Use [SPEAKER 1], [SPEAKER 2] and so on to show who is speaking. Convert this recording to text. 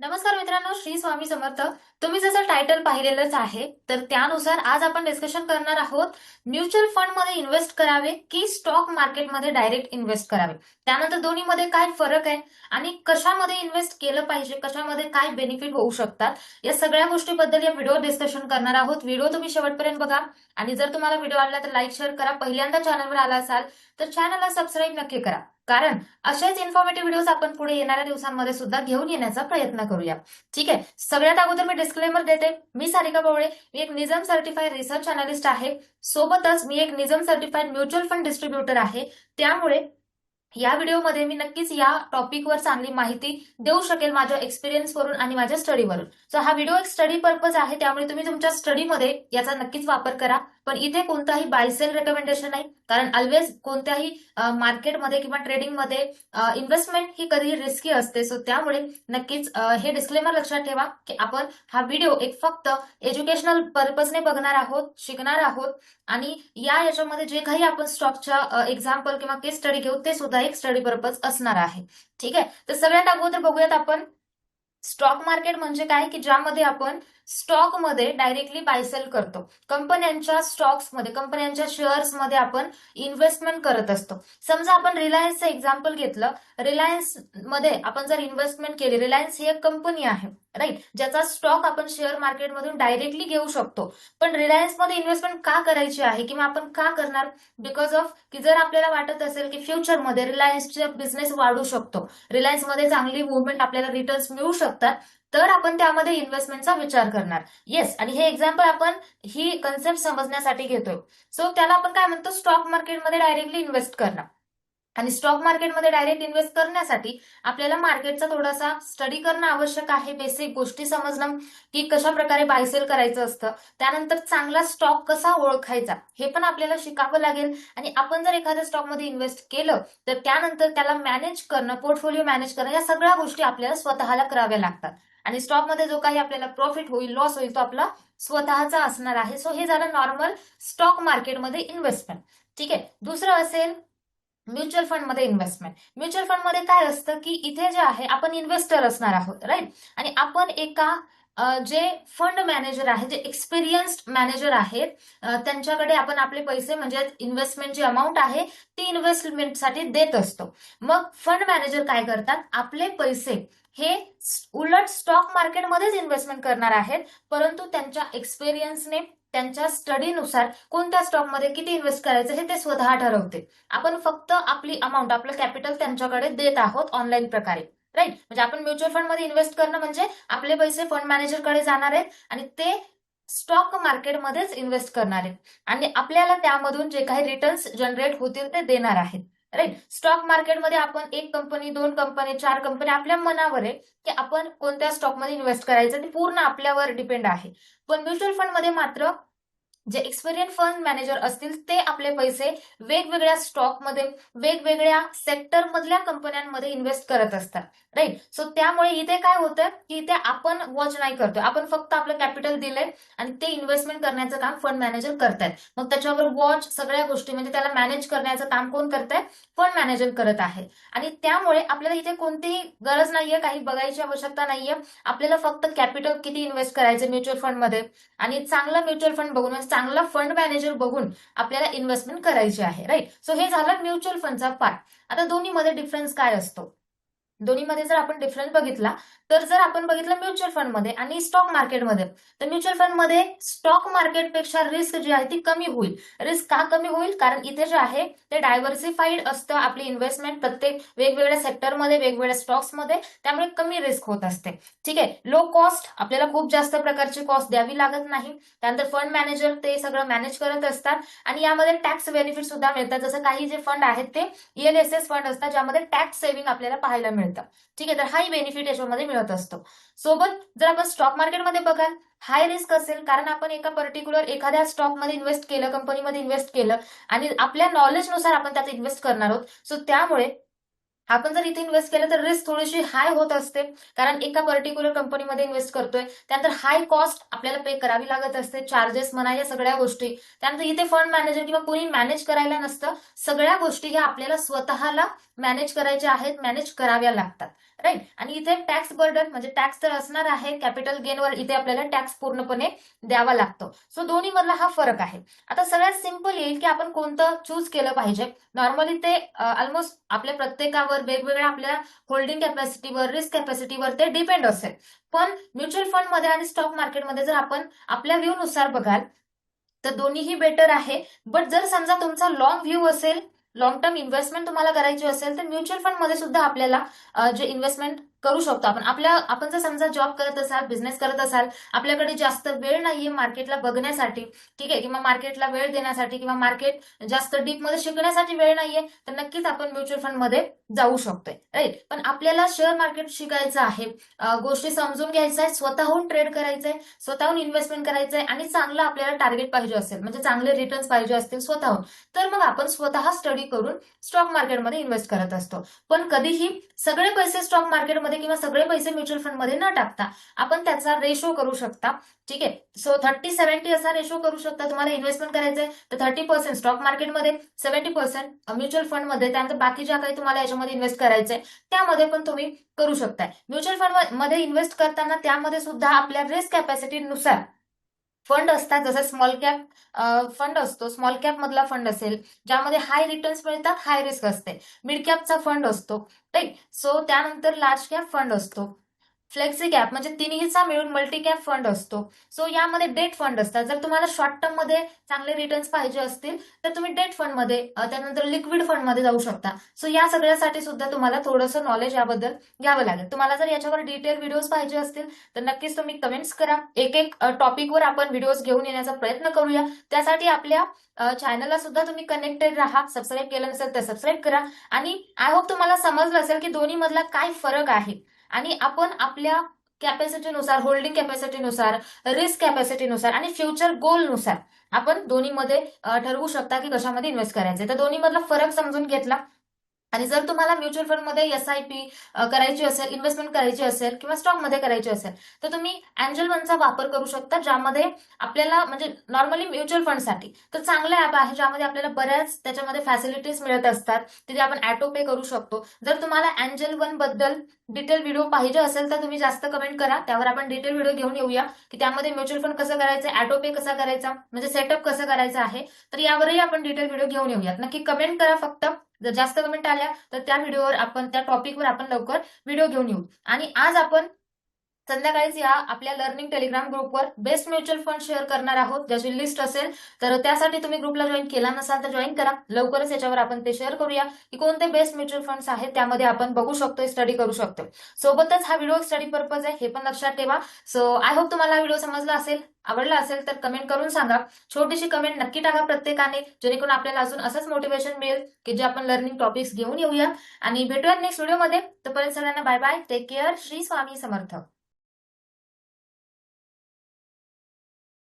[SPEAKER 1] नमस्कार मित्रांनो श्री स्वामी समर्थ. तुम्ही जसं टायटल पाहिलेलंच आहे तर त्यानुसार आज आपण डिस्कशन करणार आहोत म्युच्युअल फंडमध्ये इन्व्हेस्ट करावे की स्टॉक मार्केटमध्ये डायरेक्ट इन्व्हेस्ट करावे? त्यानंतर दोन्हीमध्ये काय फरक आहे आणि कशामध्ये इन्व्हेस्ट केलं पाहिजे कशामध्ये काय बेनिफिट होऊ शकतात या सगळ्या गोष्टीबद्दल या व्हिडिओ डिस्कशन करणार आहोत. व्हिडिओ तुम्ही शेवटपर्यंत बघा आणि जर तुम्हाला व्हिडिओ आवडला तर लाईक शेअर करा. पहिल्यांदा चॅनलवर आला असाल तर चॅनलला सबस्क्राईब नक्की करा. कारण असेच इन्फॉर्मेटिव्ह व्हिडिओज आपण पुढे येणाऱ्या दिवसांमध्ये सुद्धा घेऊन येण्याचा प्रयत्न करूया. ठीक आहे? सगळ्यात अगोदर मी डिस्क्लेमर देते. मी सारिका बवळे. मी एक निझम सर्टिफाईड रिसर्च अनालिस्ट आहे. सोबतच मी एक NISM certified mutual fund distributor आहे. त्यामुळे या व्हिडिओमध्ये मी नक्कीच या टॉपिकवर चांगली माहिती देऊ शकेल माझ्या एक्सपिरियन्सवरून आणि माझ्या स्टडीवरून सो हा व्हिडिओ एक स्टडी पर्पज आहे. त्यामुळे तुम्ही तुमच्या स्टडीमध्ये याचा नक्कीच वापर करा. पण इथे कोणताही बायसेल रेकमेंडेशन नाही. कारण ऑलवेज कोणत्याही मार्केटमध्ये किंवा ट्रेडिंगमध्ये इन्व्हेस्टमेंट ही कधीही रिस्की असते. सो त्यामुळे नक्कीच हे डिस्क्लेमर लक्षात ठेवा की आपण हा व्हिडिओ एक फक्त एज्युकेशनल पर्पजने बघणार आहोत शिकणार आहोत. आणि या याच्यामध्ये जे काही आपण स्टॉकच्या एक्झाम्पल किंवा केस स्टडी घेऊ ते सुद्धा एक स्टडी पर्पज असणार आहे. ठीक आहे? तर सगळ्यात अगोदर बघूयात आपण. स्टॉक मार्केट म्हणजे काय? की ज्यामध्ये आपण स्टॉकमध्ये डायरेक्टली बायसेल करतो. कंपन्यांच्या स्टॉक्समध्ये कंपन्यांच्या शेअर्समध्ये आपण इन्व्हेस्टमेंट करत असतो. समजा आपण रिलायन्सचं एक्झाम्पल घेतलं. रिलायन्समध्ये आपण जर इन्व्हेस्टमेंट केली रिलायन्स ही एक कंपनी आहे. राईट ज्याचा स्टॉक आपण शेअर मार्केटमधून डायरेक्टली घेऊ शकतो. पण रिलायन्समध्ये इन्व्हेस्टमेंट का करायची आहे? किंवा आपण का करणार? बिकॉज ऑफ की जर आपल्याला वाटत असेल की फ्युचरमध्ये रिलायन्सचा बिझनेस वाढू शकतो. रिलायन्समध्ये चांगली मुवमेंट आपल्याला रिटर्न्स मिळू शकतात. तर आपण त्यामध्ये इन्व्हेस्टमेंटचा विचार करणार. येस आणि हे एक्झाम्पल आपण ही कन्सेप्ट समजण्यासाठी घेतोय. सो त्याला आपण काय म्हणतो? स्टॉक मार्केटमध्ये डायरेक्टली इन्व्हेस्ट करणार आणि स्टॉक मार्केटमध्ये डायरेक्ट इन्व्हेस्ट करण्यासाठी आपल्याला मार्केटचा थोडासा स्टडी करणं आवश्यक आहे. बेसिक गोष्टी समजणं की कशा प्रकारे बायसेल करायचं असतं. त्यानंतर चांगला स्टॉक कसा ओळखायचा हे पण आपल्याला शिकावं लागेल. आणि आपण जर एखाद्या स्टॉकमध्ये इन्व्हेस्ट केलं तर त्यानंतर त्याला मॅनेज करणं पोर्टफोलिओ मॅनेज करणं या सगळ्या गोष्टी आपल्याला स्वतःला कराव्या लागतात. आणि स्टॉकमध्ये जो काही आपल्याला प्रॉफिट होईल लॉस होईल तो आपला स्वतःचा असणार आहे. सो हे झालं नॉर्मल स्टॉक मार्केटमध्ये इन्व्हेस्टमेंट ठीक आहे? दुसरं असेल म्युच्युअल फंडमध्ये इन्व्हेस्टमेंट. म्युच्युअल फंडमध्ये काय असतं की इथे जे आहे आपण इन्व्हेस्टर असणार आहोत राईट आणि आपण एका जे फंड मॅनेजर आहे जे एक्सपिरियन्स्ड मॅनेजर आहेत त्यांच्याकडे आपण आपले पैसे म्हणजे इन्व्हेस्टमेंट जी अमाऊंट आहे ती इन्व्हेस्टमेंटसाठी देत असतो. मग फंड मॅनेजर काय करतात आपले पैसे हे उलट स्टॉक मार्केटमध्येच इन्व्हेस्टमेंट करणार आहेत परंतु त्यांच्या एक्सपिरियन्सने त्यांच्या स्टडीनुसार कोणत्या स्टॉकमध्ये किती इन्व्हेस्ट करायचं हे ते स्वतः ठरवते आपण फक्त आपली अमाऊंट आपलं कॅपिटल त्यांच्याकडे देत आहोत ऑनलाईन प्रकारे. राईट म्हणजे आपण म्युच्युअल फंडमध्ये इन्व्हेस्ट करणं म्हणजे आपले पैसे फंड मॅनेजरकडे जाणार आहेत आणि ते स्टॉक मार्केटमध्येच इन्व्हेस्ट करणार आहेत. आणि आपल्याला त्यामधून जे काही रिटर्न्स जनरेट होतील ते देणार आहेत. राईट स्टॉक मार्केटमध्ये आपण एक कंपनी दोन कंपनी चार कंपनी आपल्या मनावर आहे की आपण कोणत्या स्टॉकमध्ये इन्व्हेस्ट करायचं ते पूर्ण आपल्यावर डिपेंड आहे. पण म्युच्युअल फंडमध्ये मात्र जे एक्सपिरियन्स फंड मॅनेजर असतील ते आपले पैसे वेगवेगळ्या स्टॉकमध्ये वेगवेगळ्या सेक्टर मधल्या कंपन्यांमध्ये इन्व्हेस्ट करत असतात राईट सो त्यामुळे इथे काय होतं की इथे आपण वॉच नाही करतोय. आपण फक्त आपलं कॅपिटल दिलंय आणि ते इन्व्हेस्टमेंट करण्याचं काम फंड मॅनेजर करतायत. मग त्याच्यावर वॉच सगळ्या गोष्टी म्हणजे त्याला मॅनेज करण्याचं काम कोण करताय? फंड मॅनेजर करत आहे. आणि त्यामुळे आपल्याला इथे कोणतीही गरज नाहीये काही बघायची आवश्यकता नाहीये. आपल्याला फक्त कॅपिटल किती इन्व्हेस्ट करायचं म्युच्युअल फंडमध्ये आणि चांगला म्युच्युअल फंड बघून चांगला फंड मॅनेजर बघून आपल्याला इन्व्हेस्टमेंट करायची आहे राईट सो हे झालं म्युच्युअल फंडचा पार्ट आता दोन्हीमध्ये डिफरन्स काय असतो? दोन्हीमध्ये जर आपण डिफरन्स बघितला तर जर आपण बघितलं म्युच्युअल फंडमध्ये आणि स्टॉक मार्केटमध्ये तर म्युच्युअल फंडमध्ये स्टॉक मार्केटपेक्षा रिस्क जी आहे ती कमी होईल. रिस्क का कमी होईल? कारण इथे जे आहे ते डायव्हर्सिफाईड असतं आपली इन्व्हेस्टमेंट प्रत्येक वेगवेगळ्या सेक्टरमध्ये वेगवेगळ्या स्टॉक्समध्ये त्यामुळे कमी रिस्क होत असते. ठीक आहे? लो कॉस्ट आपल्याला खूप जास्त प्रकारची कॉस्ट द्यावी लागत नाही. त्यानंतर फंड मॅनेजर ते सगळं मॅनेज करत असतात आणि यामध्ये टॅक्स बेनिफिट सुद्धा मिळतात. जसं काही जे फंड आहेत ते ईएलएसएस फंड असतात ज्यामध्ये टॅक्स सेव्हिंग आपल्याला पाहायला मिळतं. ठीक आहे तर हाही बेनिफिट याच्यामध्ये मिळत असतो. सोबत जर आपण स्टॉक मार्केटमध्ये बघाल हाय रिस्क असेल कारण आपण एका पर्टिक्युलर एखाद्या स्टॉकमध्ये इन्व्हेस्ट केलं कंपनीमध्ये इन्व्हेस्ट केलं आणि आपल्या नॉलेजनुसार आपण त्यात इन्व्हेस्ट करणार आहोत. सो त्यामुळे आपण जर इथे इन्व्हेस्ट केलं तर रिस्क थोडीशी हाय होत असते. कारण एका पर्टिक्युलर कंपनीमध्ये इन्व्हेस्ट करतोय. त्यानंतर हाय कॉस्ट आपल्याला पे करावी लागत असते. चार्जेस म्हणा या सगळ्या गोष्टी. त्यानंतर इथे फंड मॅनेजर किंवा कोणी मॅनेज करायला नसतं. सगळ्या गोष्टी ह्या आपल्याला स्वतःला मॅनेज करायच्या आहेत मॅनेज कराव्या लागतात. राईट आणि इथे टॅक्स बर्डन म्हणजे टॅक्स तर असणार आहे. कॅपिटल गेनवर इथे आपल्याला टॅक्स पूर्णपणे द्यावा लागतो. सो दोन्ही मधला हा फरक आहे. आता सगळ्यात सिंपल येईल की आपण कोणतं चूज केलं पाहिजे. नॉर्मली ते ऑलमोस्ट आपल्या प्रत्येकावर वेगवेगळ्या आपल्या होल्डिंग कॅपॅसिटीवर रिस्क कॅपॅसिटीवर ते डिपेंड असेल. पण म्युच्युअल फंडमध्ये आणि स्टॉक मार्केटमध्ये जर आपण आपल्या व्ह्यू नुसार बघाल तर दोन्हीही बेटर आहे. बट जर समजा तुमचा लॉंग व्ह्यू असेल लॉंग टर्म इन्व्हेस्टमेंट तुम्हाला करायची असेल तर म्युच्युअल फंडमध्ये सुद्धा आपल्याला जे इन्व्हेस्टमेंट करू शकतो. आपण आपल्या आपण जर समजा जॉब करत असाल बिझनेस करत असाल आपल्याकडे जास्त वेळ नाहीये मार्केटला बघण्यासाठी ठीक आहे? किंवा मार्केटला वेळ देण्यासाठी किंवा मार्केट जास्त डीपमध्ये शिकण्यासाठी वेळ नाहीये तर नक्कीच आपण म्युच्युअल फंडमध्ये जाऊ शकतोय राईट पण आपल्याला शेअर मार्केट शिकायचं आहे गोष्टी समजून घ्यायचं आहे स्वतःहून ट्रेड करायचंय स्वतःहून इन्व्हेस्टमेंट करायचंय आणि चांगलं आपल्याला टार्गेट पाहिजे असेल म्हणजे चांगले रिटर्न्स पाहिजे असतील स्वतःहून तर मग आपण स्वतः स्टडी करून स्टॉक मार्केटमध्ये इन्व्हेस्ट करत असतो. पण कधीही सगळे पैसे स्टॉक मार्केटमध्ये किंवा सगळे पैसे म्युच्युअल फंडमध्ये न टाकता आपण त्याचा रेशो करू शकता. ठीक आहे? सो थर्टी सेव्हन्टी असा रेशो करू शकता. तुम्हाला इन्व्हेस्टमेंट करायचंय तर थर्टी पर्सेंट स्टॉक मार्केटमध्ये सेव्हन्टी पर्सेंट म्युच्युअल फंडमध्ये त्यानंतर बाकी ज्या काही तुम्हाला याच्यामध्ये इन्व्हेस्ट करायचंय त्यामध्ये पण तुम्ही करू शकताय. म्युच्युअल फंडमध्ये इन्व्हेस्ट करताना त्यामध्ये सुद्धा आपल्या रिस्क कॅपॅसिटीनुसार फंड असतात जसं स्मॉल कॅप फंड असतो. स्मॉल कॅप मधला फंड असेल ज्यामध्ये हाय रिटर्न्स मिळतात हाय रिस्क असते. मिड कॅपचा फंड असतो राईट सो त्यानंतर लार्ज कॅप फंड असतो. फ्लेक्सी कॅप म्हणजे तिन्हीचा मिळून मल्टी कॅप फंड असतो. सो यामध्ये डेट फंड असतात. जर तुम्हाला शॉर्ट टर्ममध्ये चांगले रिटर्न्स पाहिजे असतील तर तुम्ही डेट फंडमध्ये त्यानंतर लिक्विड फंडमध्ये जाऊ शकता. सो या सगळ्यासाठी सुद्धा तुम्हाला थोडंसं नॉलेज याबद्दल घ्यावं लागेल. तुम्हाला जर याच्यावर डिटेल व्हिडिओज पाहिजे असतील तर नक्कीच तुम्ही कमेंट्स करा. एक एक टॉपिकवर आपण व्हिडिओज घेऊन येण्याचा प्रयत्न करूया. त्यासाठी आपल्या चॅनलला सुद्धा तुम्ही कनेक्टेड राहा. सबस्क्राईब केलं नसेल तर सबस्क्राईब करा. आणि आय होप तुम्हाला समजलं असेल की दोन्ही मधला काय फरक आहे. आणि आपण आपल्या कॅपॅसिटीनुसार होल्डिंग कॅपॅसिटीनुसार रिस्क कॅपॅसिटीनुसार आणि फ्युचर गोलनुसार आपण दोन्हीमध्ये ठरवू शकता की कशामध्ये इन्व्हेस्ट करायचे तर दोन्हीमधला फरक समजून घेतला. आणि जर तुम्हाला म्युच्युअल फंडमध्ये एस आय पी करायची असेल इन्व्हेस्टमेंट करायची असेल किंवा स्टॉकमध्ये करायची असेल तर तुम्ही अँजल वनचा वापर करू शकता ज्यामध्ये आपल्याला म्हणजे नॉर्मली म्युच्युअल फंडसाठी तर चांगलं ऍप आहे ज्यामध्ये आपल्याला बऱ्याच त्याच्यामध्ये फॅसिलिटीज मिळत असतात. तिथे आपण ॲटो पे करू शकतो. जर तुम्हाला अँजल वनबद्दल डिटेल व्हिडिओ पाहिजे असेल तर तुम्ही जास्त कमेंट करा. त्यावर आपण डिटेल व्हिडिओ घेऊन येऊया की त्यामध्ये म्युच्युअल फंड कसं करायचं ॲटो पे कसा करायचा म्हणजे सेटअप कसं करायचं आहे तर यावरही आपण डिटेल व्हिडिओ घेऊन येऊयात. नक्की कमेंट करा फक्त. जर जास्त कमेंट आल्या तर त्या व्हिडिओवर आपण त्या टॉपिकवर आपण लवकर व्हिडिओ घेऊन येऊ. आणि आज आपण संध्याकाळीच या आपल्या लर्निंग टेलिग्राम ग्रुपवर बेस्ट म्युच्युअल फंड शेअर करणार आहोत. ज्याची लिस्ट असेल तर त्यासाठी तुम्ही ग्रुपला जॉईन केला नसाल तर जॉईन करा. लवकरच याच्यावर आपण ते शेअर करूया की कोणते बेस्ट म्युच्युअल फंड्स आहेत त्यामध्ये आपण बघू शकतो स्टडी करू शकतो सोबतच हा व्हिडिओ स्टडी पर्पज आहे हे पण लक्षात ठेवा. सो आय होप तुम्हाला व्हिडिओ समजला असेल आवडला असेल तर कमेंट करून सांगा. छोटीशी कमेंट नक्की टाका प्रत्येकाने जेणेकरून आपल्याला अजून असंच मोटिवेशन मिळेल की जे आपण लर्निंग टॉपिक्स घेऊन येऊया. आणि भेटूया नेक्स्ट व्हिडिओमध्ये तोपर्यंत सगळ्यांना bye bye take care Shri Swami Samarth.